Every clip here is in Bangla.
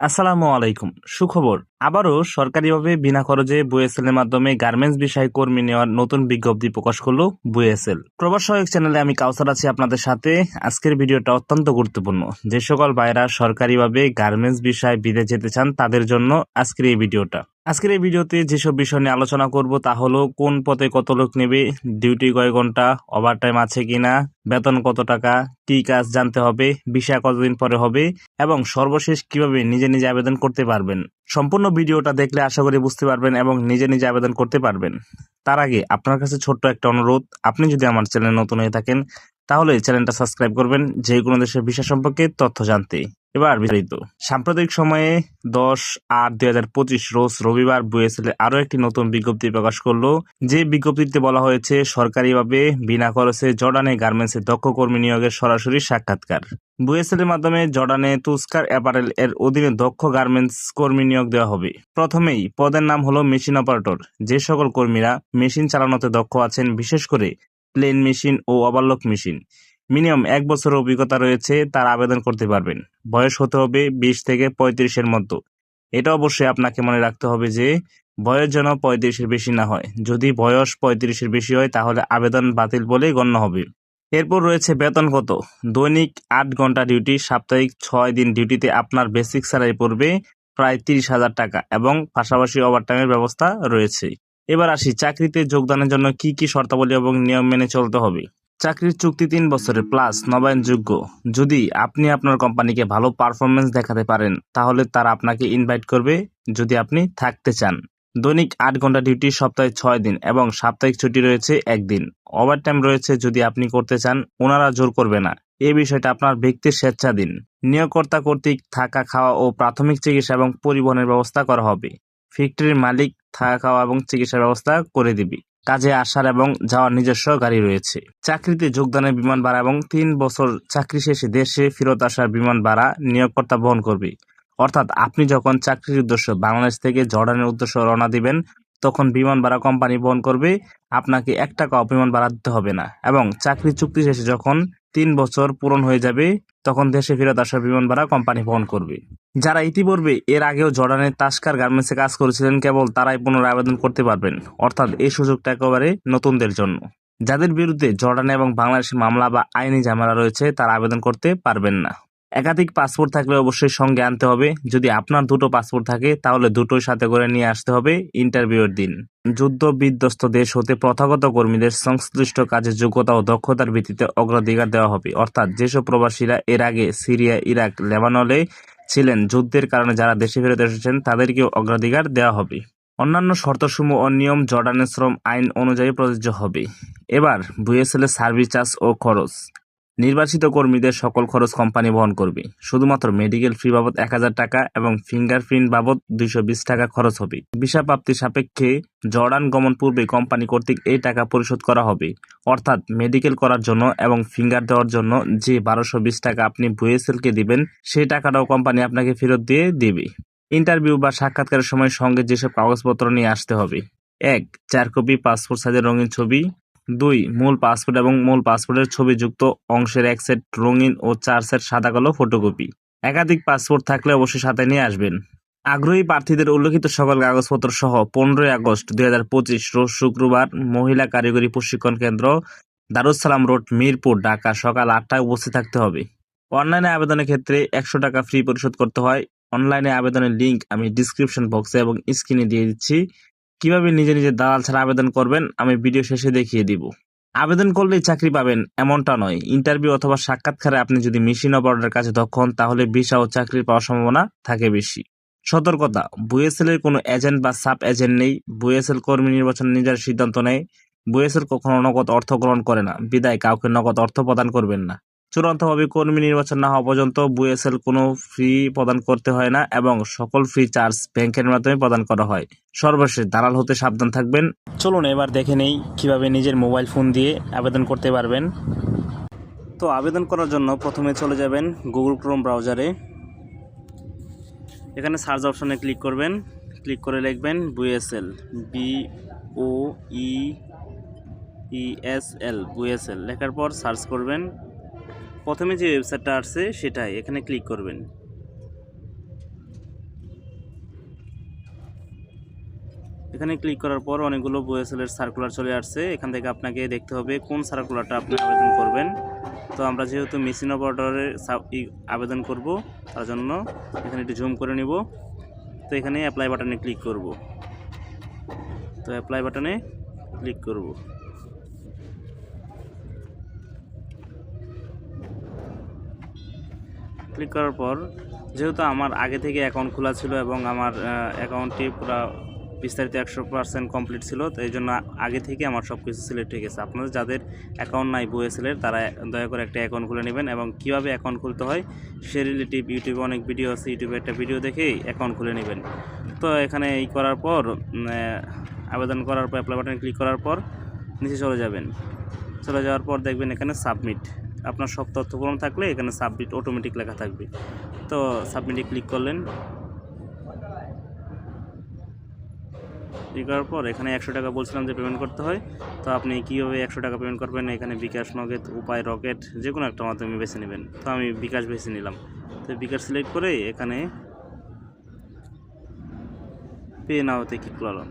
আসসালামু আলাইকুম। সুখবর। আবারও সরকারিভাবে বিনা খরচে বুয়েসেল এর মাধ্যমে গার্মেন্টস বিষয়ে কর্মী নেওয়ার নতুন বিজ্ঞপ্তি প্রকাশ করল বুয়েসেল। প্রবাস সহায়ক চ্যানেলে আমি কাউসার আছি আপনাদের সাথে। আজকের ভিডিওটা অত্যন্ত গুরুত্বপূর্ণ। যে সকল ভাইরা সরকারিভাবে গার্মেন্টস বিষয়ে বিদেশ যেতে চান তাদের জন্য আজকের এই ভিডিওটা। আজকের এই ভিডিওতে যেসব বিষয় নিয়ে আলোচনা করব তা হলো, কোন পথে কত লোক নেবে, ডিউটি কয় ঘণ্টা ওভারটাইম আছে কিনা, বেতন কত টাকা, কি কাজ জানতে হবে, বিষয় কতদিন পরে হবে, এবং সর্বশেষ কীভাবে নিজে নিজে আবেদন করতে পারবেন। সম্পূর্ণ ভিডিওটা দেখলে আশা করি বুঝতে পারবেন এবং নিজে নিজে আবেদন করতে পারবেন। তার আগে আপনার কাছে ছোট্ট একটা অনুরোধ, আপনি যদি আমার চ্যানেল নতুন হয়ে থাকেন, তাহলে চ্যানেলটা সাবস্ক্রাইব করবেন যে কোনো দেশের বিষয় সম্পর্কে তথ্য জানতে। এবার বিস্তারিত। সাম্প্রতিক সময়ে দশ আট দুই হাজার পঁচিশ রোজ রবিবার বুয়েসেলে আরও একটি নতুন বিজ্ঞপ্তি প্রকাশ করল। যে বিজ্ঞপ্তিতে বলা হয়েছে, সরকারিভাবে বিনা খরচে জর্ডানে গার্মেন্টসে দক্ষ কর্মী নিয়োগের সরাসরি সাক্ষাৎকার। বুয়েসেলের মাধ্যমে জর্ডানে তুস্কার অ্যাপারেল এর অধীনে দক্ষ গার্মেন্টস কর্মী নিয়োগ দেওয়া হবে। প্রথমেই পদের নাম হলো মেশিন অপারেটর। যে সকল কর্মীরা মেশিন চালানোতে দক্ষ আছেন, বিশেষ করে প্লেন মেশিন ও ওভারলক মেশিন। মিনিমাম এক বছর অভিজ্ঞতা রয়েছে, তার আবেদন করতে পারবেন। বয়স হতে হবে বিশ থেকে পঁয়ত্রিশের মতো। এটা অবশ্যই আপনাকে মনে রাখতে হবে যে, বয়স যেন পঁয়ত্রিশের বেশি না হয়। যদি বয়স পঁয়ত্রিশের বেশি হয়, তাহলে আবেদন বাতিল বলেই গণ্য হবে। এরপর রয়েছে বেতন কত? দৈনিক আট ঘণ্টা ডিউটি, সাপ্তাহিক ছয় দিন ডিউটিতে আপনার বেসিক স্যালারি পড়বে প্রায় তিরিশ হাজার টাকা এবং পাশাপাশি ওভারটাইমের ব্যবস্থা রয়েছে। এবার আসি, চাকরিতে যোগদানের জন্য কি কি শর্তাবলী এবং নিয়ম মেনে চলতে হবে? চাকরির চুক্তি তিন বছরের প্লাস নবায়নযোগ্য। যদি আপনি আপনার কোম্পানিকে ভালো পারফরমেন্স দেখাতে পারেন, তাহলে তারা আপনাকে ইনভাইট করবে যদি আপনি থাকতে চান। দৈনিক আট ঘণ্টা ডিউটি সপ্তাহে ছয় দিন এবং সাপ্তাহিক ছুটি রয়েছে একদিন। ওভারটাইম রয়েছে যদি আপনি করতে চান ওনারা জোর করবে না। এই বিষয়টা আপনার ব্যক্তির স্বেচ্ছাধীন। নিয়োগকর্তা কর্তৃক থাকা খাওয়া ও প্রাথমিক চিকিৎসা এবং পরিবহনের ব্যবস্থা করা হবে। ফ্যাক্টরির মালিক থাকা খাওয়া এবং চিকিৎসার ব্যবস্থা করে দিবি। কাজে আসার এবং যাওয়ার নিজস্ব গাড়ি রয়েছে। চাকরিতে যোগদানের বিমান ভাড়া এবং তিন বছর চাকরি শেষে দেশে ফেরত আসার বিমান ভাড়া নিয়োগকর্তা বহন করবে। অর্থাৎ আপনি যখন চাকরির উদ্দেশ্য বাংলাদেশ থেকে জর্ডানের উদ্দেশ্য রওনা দিবেন, তখন বিমান ভাড়া কোম্পানি বহন করবে। আপনাকে এক টাকা বিমান ভাড়া দিতে হবে না এবং চাকরি চুক্তি শেষে যখন তিন বছর পূরণ হয়ে যাবে, তখন দেশে ফেরত আসার বিমান ভাড়া কোম্পানি বহন করবে। যারা ইতিপূর্বে এর আগেও জর্ডানের তাস্কার গার্মেন্টসে কাজ করেছিলেন, কেবল তারাই পুনরায় আবেদন করতে পারবেন। অর্থাৎ এই সুযোগটা একেবারে নতুনদের জন্য। যাদের বিরুদ্ধে জর্ডানে এবং বাংলাদেশে মামলা বা আইনি ঝামেলা রয়েছে, তারা আবেদন করতে পারবেন না। একাধিক পাসপোর্ট থাকলে অবশ্যই সঙ্গে আনতে হবে। যদি আপনার দুটো পাসপোর্ট থাকে, তাহলে দুটোই সাথে করে নিয়ে আসতে হবে ইন্টারভিউর দিন। যুদ্ধ বিধ্বস্ত দেশ হতে প্রথাগত কর্মীদের সংশ্লিষ্ট কাজের যোগ্যতা ও দক্ষতার ভিত্তিতে অগ্রাধিকার দেওয়া হবে। অর্থাৎ যেসব প্রবাসীরা এর আগে সিরিয়া, ইরাক লেবানলে ছিলেন, যুদ্ধের কারণে যারা দেশে ফেরত এসেছেন, তাদেরকেও অগ্রাধিকার দেওয়া হবে। অন্যান্য শর্তসমূহ ও নিয়ম জর্ডানের শ্রম আইন অনুযায়ী প্রযোজ্য হবে। এবার, বুয়েসেলের সার্ভিস চার্জ ও খরচ। নির্বাচিত কর্মীদের সকল খরচ কোম্পানি বহন করবে। শুধুমাত্র মেডিকেল ফি বাবদ এক হাজার টাকা এবং ফিঙ্গারপ্রিন্ট বাবদ দুইশো বিশ টাকা খরচ হবে। ভিসা প্রাপ্তির সাপেক্ষে জর্ডান গমন পূর্বে কোম্পানি কর্তৃক এই টাকা পরিশোধ করা হবে। অর্থাৎ মেডিকেল করার জন্য এবং ফিঙ্গার দেওয়ার জন্য যে বারোশো বিশ টাকা আপনি বুয়েসেলকে দিবেন, সেই টাকাটাও কোম্পানি আপনাকে ফেরত দিয়ে দেবে। ইন্টারভিউ বা সাক্ষাৎকারের সময় সঙ্গে যেসব কাগজপত্র নিয়ে আসতে হবে। এক, চার কপি, পাসপোর্ট সাইজের রঙিন ছবি। দুই, মূল পাসপোর্ট এবং মূল পাসপোর্টের ছবিযুক্ত অংশের এক সেট রঙিন ও চার সেট সাদা কালো ফটোকপি। একাধিক পাসপোর্ট থাকলে অবশ্যই সাথে নিয়ে আসবেন। আগ্রহী প্রার্থীদের উল্লেখিত সকল কাগজপত্র সহ পনেরোই আগস্ট দুই হাজার পঁচিশ রোজ শুক্রবার মহিলা কারিগরি প্রশিক্ষণ কেন্দ্র দারুসালাম রোড, মিরপুর, ঢাকা সকাল আটটায় উপস্থিত থাকতে হবে। অনলাইনে আবেদনের ক্ষেত্রে একশো টাকা ফ্রি পরিশোধ করতে হয়। অনলাইনে আবেদনের লিঙ্ক আমি ডিসক্রিপশন বক্সে এবং স্ক্রিনে দিয়ে দিচ্ছি। কীভাবে নিজে নিজে দালাল ছাড়া আবেদন করবেন, আমি ভিডিও শেষে দেখিয়ে দিব। আবেদন করলেই চাকরি পাবেন এমনটা নয়। ইন্টারভিউ অথবা সাক্ষাৎকারে আপনি যদি মেশিন অপারেটরের কাছে দক্ষ হন, তাহলে ভিসা ও চাকরির পাওয়ার সম্ভাবনা থাকে বেশি। সতর্কতা বুয়েসেলের কোনো এজেন্ট বা সাব এজেন্ট নেই। বুয়েসেল কর্মী নির্বাচন নিজের সিদ্ধান্ত নেয়। বুয়েসেল কখনো নগদ অর্থ গ্রহণ করে না। বিদায়, কাউকে নগদ অর্থ প্রদান করবেন না। চূড়ান্তভাবে কর্মী নির্বাচন না হওয়া পর্যন্ত বুয়েসেল কোনো ফি প্রদান করতে হয় না এবং সকল ফ্রি চার্জ ব্যাংকের মাধ্যমে প্রদান করা হয়। সর্বশেষ দালাল হতে সাবধান থাকবেন। চলুন এবার দেখে নেই কীভাবে নিজের মোবাইল ফোন দিয়ে আবেদন করতে পারবেন। তো আবেদন করার জন্য প্রথমে চলে যাবেন গুগল ক্রোম ব্রাউজারে। এখানে সার্চ অপশনে ক্লিক করবেন। ক্লিক করে লিখবেন বুয়েসেল, বি ও ই ইএসএল বুয়েসেল। লেখার পর সার্চ করবেন প্রথমে যে ওয়েবসাইটটা আসছে, সেটাই। এখানে ক্লিক করবেন। এখানে ক্লিক করার পর অনেকগুলো বয়েসেলের সার্কুলার চলে আসছে। এখান থেকে আপনাকে দেখতে হবে কোন সার্কুলারটা আপনি আবেদন করবেন। তো আমরা যেহেতু মেশিন অফ অর্ডারের আবেদন করব, তার জন্য এখানে একটু জুম করে নিব। তো এখানে অ্যাপ্লাই বাটনে ক্লিক করব। তো অ্যাপ্লাই বাটনে ক্লিক করব। ক্লিক করার পর, যেহেতু আমার আগে থেকে অ্যাকাউন্ট খোলা ছিল এবং আমার অ্যাকাউন্টটি পুরো বিস্তারিত একশো পার্সেন্ট কমপ্লিট ছিল, তো এই জন্য আগে থেকে আমার সব কিছু সিলেক্ট হয়ে গেছে। আপনাদের যাদের অ্যাকাউন্ট নাই বইয়েছিলের তারা দয়া করে একটা অ্যাকাউন্ট খুলে নেবেন এবং কীভাবে অ্যাকাউন্ট খুলতে হয়, সে রিলেটিভ ইউটিউবে অনেক ভিডিও আছে ইউটিউবে একটা ভিডিও দেখেই অ্যাকাউন্ট খুলে নেবেন। তো এখানে এই করার পর আবেদন করার পর অ্যাপ্লাই বাটনে ক্লিক করার পর, নিচে চলে যাবেন। চলে যাওয়ার পর দেখবেন এখানে সাবমিট আপনার সব তথ্য পূরণ থাকলে এখানে সাবমিট অটোমেটিক লেখা থাকবে। তো সাবমিটে ক্লিক করলেন। ক্লিক করার পর এখানে একশো টাকা বলছিলাম যে পেমেন্ট করতে হয়। তো আপনি কীভাবে একশো টাকা পেমেন্ট করবেন? এখানে বিকাশ নগদ উপায় রকেট যে কোনো একটা মাধ্যমে বেছে নেবেন। তো আমি বিকাশ বেছে নিলাম। তো বিকাশ সিলেক্ট করে এখানে পে নাওতে ক্লিক করলাম।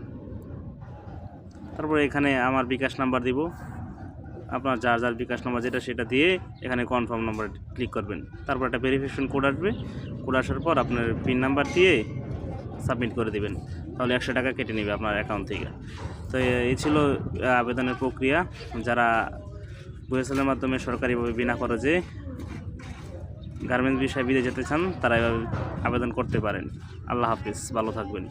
তারপরে এখানে আমার বিকাশ নাম্বার দিব। আপনার যার যার বিকাশ নাম্বার যেটা সেটা দিয়ে এখানে কনফার্ম নাম্বার ক্লিক করবেন। তারপর একটা ভেরিফিকেশন কোড আসবে। কোড আসার পর আপনার পিন নাম্বার দিয়ে সাবমিট করে দিবেন। তাহলে একশো টাকা কেটে নেবে আপনার অ্যাকাউন্ট থেকে। তো এই ছিল আবেদনের প্রক্রিয়া। যারা বুয়েসেলের মাধ্যমে সরকারিভাবে বিনা খরচে গার্মেন্টস বিষয়ে বিদেশ যেতে চান, তারা এভাবে আবেদন করতে পারেন। আল্লাহ হাফিজ। ভালো থাকবেন।